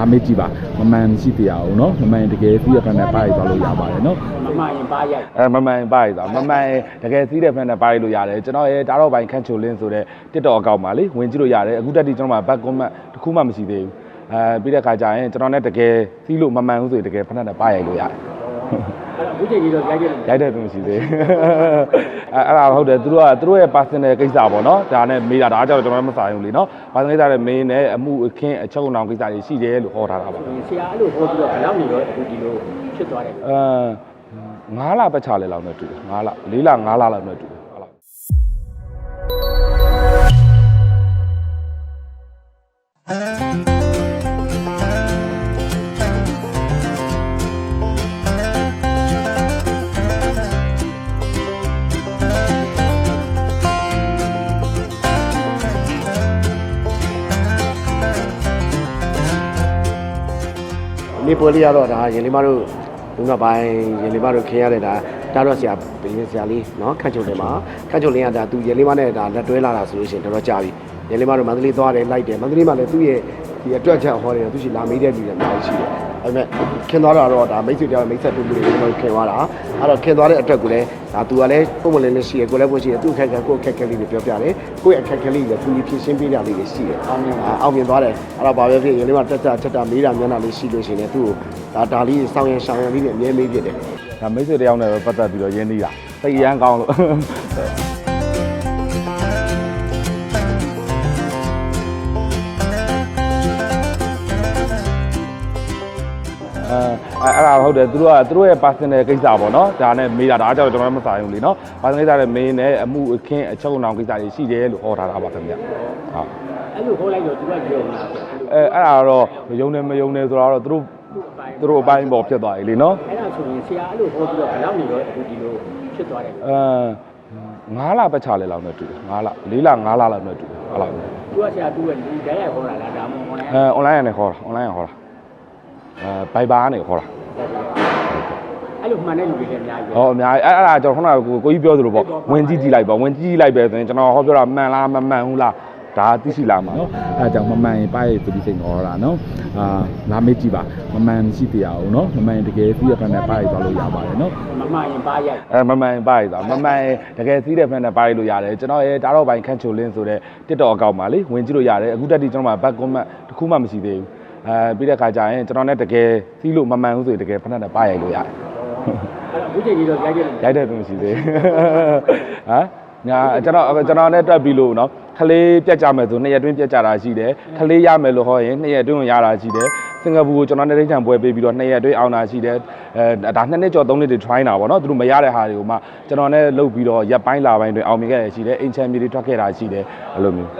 လာမေးကြည့်ပါမမှန်ရှိတရားအောင်နော်မမှန်တကယ်သိရတဲ့နဲ့ပါရသွားလို့ရပါတယ်နော်မမရင်ပါရိုက်အဲမမှန်ပါရသွားမမှန်တကယ်သိတဲ့ဖက်နဲ့ပါရလို့ရတယ်ကျွန်တော်ရဲ့တားတော့ပိုင်းခန့်ချိုလင်းဆိုတဲ့ TikTok အကောင့်ပါလေဝင်ကြည့်လို့ရတယ်အခုတက်ဒီကျွန်တော်မှာ back comment တစ်ခုမှမရှိသေးဘူးအဲပြီးတဲ့ခါကျရင်ကျွန်တော်နဲ့တကယ်သိလို့မမှန်ဘူးဆိုရင်တကယ်ဖက်နဲ့ပါရလို့ရတယ် အဲ့တော့အခုချိန်ကြီးတော့ရိုက်တယ်ရိုက်တဲ့သူမရှိသေးဘူးအဲအဲ့ဒါဟုတ်တယ်သူတို့ကသူတို့ရဲ့ personal ကိစ္စပေါ့နော်ဒါနဲ့မေးတာဒါကြောင့်ကျွန်တော်မဆိုင်ဘူးလီနော် personal ကိစ္စနဲ့မေးနေအမှုအခင်းအချုပ်အနှောင်ကိစ္စတွေရှိတယ်လို့ဟောထားတာပါဆရာအဲ့လိုဟောပြီးတော့ဘယ်လောက်နေရောအခုဒီလိုဖြစ်သွားတယ်အဲ9လပတ်ချလဲလောက်နဲ့တူတယ်9လ4လ9လလောက်နဲ့တူတယ် နေ့ပွဲလေးရတော့ဒါရင်လေးမတို့လူနောက်ပိုင်းရင်လေးမတို့ခင်းရတဲ့ဒါတာတော့ဆရာဘင်းဆရာလေးနော်ခန့်ချုပ်တယ်မှာခန့်ချုပ်လင်းကဒါသူရင်လေးမနဲ့ဒါလက်တွဲလာတာဆိုလို့ရှိရင်တော်တော်ကြာပြီရင်လေးမတို့မန္တလေးသွားတယ်လိုက်တယ်မန္တလေးမှာလည်းသူ့ရဲ့ ဒီအတွက်ချက်ဟောတယ်သူရှိလာမေးတဲ့လူတွေအများကြီးရှိတယ်အဲ့မဲ့ခင်သွားတာတော့ဒါမိတ်ဆွေတယောက်မိတ်ဆက်တူတူတွေကျွန်တော်ခင်သွားတာအဲ့တော့ခင်သွားတဲ့အတွက်ကိုလည်းဒါသူကလည်းပုံမလင်းလေးရှိရကိုလည်းပုံရှိရသူ့ခက်ခက်ကိုခက်ခက်လေးတွေပြောပြတယ်ကိုယ့်ရဲ့အခက်ခက်လေးတွေသူကြီးဖြည့်ရှင်းပေးတာလေးတွေရှိတယ်အောင်မြင်အောင်မြင်သွားတယ်အဲ့တော့ဘာပဲဖြစ်ရင်လေးမတက်တာချက်တာမေးတာမျက်နှာလေးရှိလို့ရှိရင်သူ့ကိုဒါဒါလေးစောင်းရင်ရှောင်းရင်လေးနဲ့အမြဲမေးဖြစ်တယ်ဒါမိတ်ဆွေတယောက်နဲ့ပဲပတ်သက်ပြီးတော့ရင်းနှီးတာစိတ်ရမ်းကောင်းလို့ အဲအဲ့ဒါဟုတ်တယ်သူတို့ကသူတို့ရဲ့ personal ကိစ္စပေါ့နော်ဒါနဲ့မေးတာဒါကြောင့်ကျွန်တော်မဆိုင်ဘူးလीနော် personal ကိစ္စနဲ့မေးနေအမှုအခင်းအချုပ်အနှောင်ကိစ္စတွေရှိတယ်လို့ဟောထားတာပါခင်ဗျဟုတ်အဲ့လိုဟောလိုက်တော့သူကပြောမှာအဲအဲ့ဒါတော့ယုံနေမယုံနေဆိုတော့သူတို့သူ့အပိုင်းသူတို့အပိုင်းပေါ်ဖြစ်သွားပြီလीနော်အဲ့ဒါဆိုရင်ဆရာအဲ့လိုဟောပြီးတော့ဘယ်လောက်နေရောအခုဒီလိုဖြစ်သွားတယ်အဲ9လပတ်ချလဲလောက်နဲ့တူတယ်9လ4လ9လလောက်နဲ့တူတယ်ဟုတ်လားသူကဆရာသူ့ရဲ့ဒီဓာတ်ရိုက်ဟောတာလားဒါမှမဟုတ်လဲအဲ online ကနေခေါ်တာ online ကနေခေါ်တာ အဲ Viber ကနေခေါ်တာအဲ့လိုမှန်တဲ့လူတွေလည်းအများကြီးပဲဟောအများကြီးအဲ့အဲ့ဒါကျွန်တော်ခုနကကိုကိုကြီးပြောသလိုပေါ့ဝင်ကြည့်ကြည့်လိုက်ပေါ့ဝင်ကြည့်ကြည့်လိုက်ပဲဆိုရင်ကျွန်တော်ဟောပြောတာမှန်လားမမှန်ဘူးလားဒါသိရှိလာမှာနော်အဲဒါကြောင့်မမှန်ရင်ပါရသူဒီစိတ်ဟောတာနော်အာလာမေးကြည့်ပါမမှန်ရှိတရားအောင်နော်မမှန်ရင်တကယ်သိရတဲ့နဲ့ပါရသွားလို့ရပါတယ်နော်မမရင်ပါရိုက်အဲမမှန်ပါရသွားမမှန်တကယ်သိတဲ့ဖက်နဲ့ပါရလို့ရတယ်ကျွန်တော်ရဲ့တားတော့ပိုင်းခန့်ချိုလင်းဆိုတဲ့ TikTok အကောင့်ပါလေဝင်ကြည့်လို့ရတယ်အခုတက်ဒီကျွန်တော်မှာ back comment တစ်ခုမှမရှိသေးဘူး အဲပြီးတဲ့ခါကျရင်ကျွန်တော်နဲ့တကယ်သိလို့မမှန်ဘူးဆိုရင်တကယ်ဖက်နဲ့ပါရလို့ရတယ်အဲ့တော့အခုချိန်ကြီးတော့ရိုက်တယ်ရိုက်တဲ့သူမရှိသေးဘူးဟမ်ညာကျွန်တော်ကျွန်တော်နဲ့တွက်ပြီးလို့နော်ခလေးပြတ်ကြမယ်ဆိုနှစ်ရက်တွင်းပြတ်ကြတာရှိတယ်ခလေးရမယ်လို့ဟောရင်နှစ်ရက်တွင်းကိုရတာရှိတယ်စင်ကာပူကိုကျွန်တော်နဲ့တိတ်ထံပွဲပေးပြီးတော့နှစ်ရက်တွင်းအောင်တာရှိတယ်အဲဒါနှစ်နှစ်ကျော်သုံးနှစ်တွေ try တာပေါ့နော်သူတို့မရတဲ့ဟာတွေကိုမှကျွန်တော်နဲ့လုပ်ပြီးတော့ရက်ပိုင်းလာပိုင်းတွင်အောင်မြင်ခဲ့ရရှိတယ်အင်ချန်မီတွေထွက်ခဲ့တာရှိတယ်အဲ့လိုမျိုး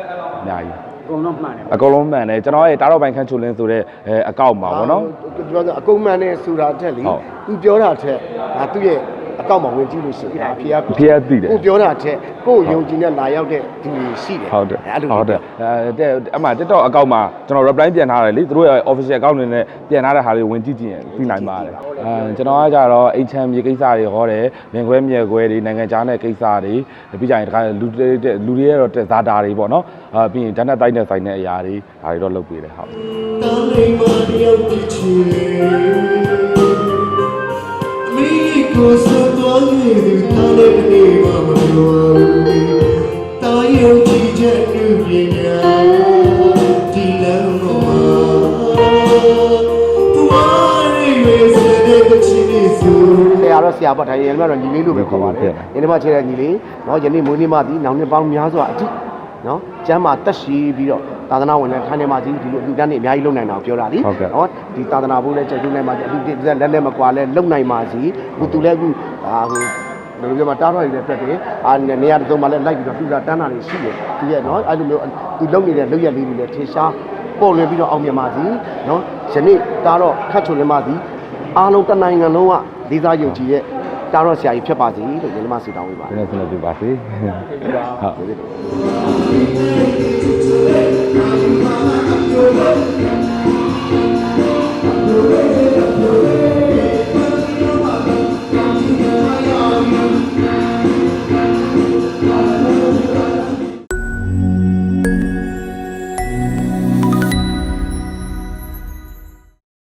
အများကြီးအ ကုန်လုံးမှန်တယ်အကုန်လုံးမှန်တယ်ကျွန်တော်ရဲ့တားတော့ပိုင်းခန့်ချိုလင်းဆိုတဲ့အဲအကောင့်ပါပေါ့နော်ပြောဆိုအကုန်မှန်နဲ့ဆိုတာတက်လေဟုတ် သူပြောတာထက်ဒါသူ့ရဲ့ အကောင့်မှာဝင်ကြည့်လို့ရှိရင်ဒါဖေကဖေကသိတယ်ကိုပြောတာထက်ကိုယုံကြည်နဲ့လာရောက်တဲ့သူတွေရှိတယ်ဟုတ်တယ်အဲ့လိုဟုတ်တယ်အဲတဲ့အမှ TikTok အကောင့်မှာကျွန်တော် reply ပြန်ထားတယ်လေသူတို့ရဲ့ official account တွေနဲ့ပြန်ထားတဲ့ဟာတွေဝင်ကြည့်ကြည့်ရင်သိနိုင်ပါတယ်အဲကျွန်တော်ကကြတော့အိမ်ချမ်းမြေကိစ္စတွေဟောတယ်လင်ခွဲမြေခွဲတွေနိုင်ငံခြားနဲ့ကိစ္စတွေပြီးကြရင်တခါလူတွေလူတွေရဲ့တော့ဇာတာတွေပေါ့နော်အာပြီးရင်ဓာတ်နဲ့တိုက်နဲ့ဆိုင်တဲ့အရာတွေဒါတွေတော့လုပ်ပေးတယ်ဟုတ် ချက်လူပညာဒီလမ်းမှာသူမရေစတဲ့ပချီနေဆိုဆရာတော့ဆရာပေါ့ဒါရင်တော့ညီလေးလို့ပဲခေါ်ပါတယ်။ညီလေးမချေတဲ့ညီလေးနော်ယနေ့မွေးနေ့မှဒီနောက်နှစ်ပေါင်းများစွာအထိနော်ကျမ်းမာတက်ရှိပြီးတော့သာသနာဝင်တဲ့ခန်းထဲမှာဒီဒီလိုအလူတန်းနေအများကြီးလုံနိုင်တာကိုပြောတာလीနော်ဒီသာသနာဘုန်းနဲ့ကျက်ကျုံးနိုင်မှာဒီအလူတစ်လက်လက်မကွာလဲလုံနိုင်ပါစီခုသူလည်းအခုဒါဟို ဘယ်လိုပြောမတားတော့ရတဲ့အတွက်တည်းအာနေရာတုံးမှာလည်းလိုက်ပြီးတော့သူကတန်းတာတွေရှိတယ်ဒီရဲ့နော်အဲ့လိုမျိုးသူလုံနေတဲ့လုံရက်လေးတွေလည်းထေရှားပေါ်လွင်ပြီးတော့အောင်မြင်ပါစီနော်ယနေ့တားတော့ခတ်ချုံလင်းပါစီအားလုံးတနိုင်ငံလုံးကလေးစားယုံကြည်ရဲ့တားတော့ဆရာကြီးဖြစ်ပါစေလို့ညီမစီတောင်းပေးပါဒီနေ့ဆက်လက်ပြပါစေဟုတ် Thank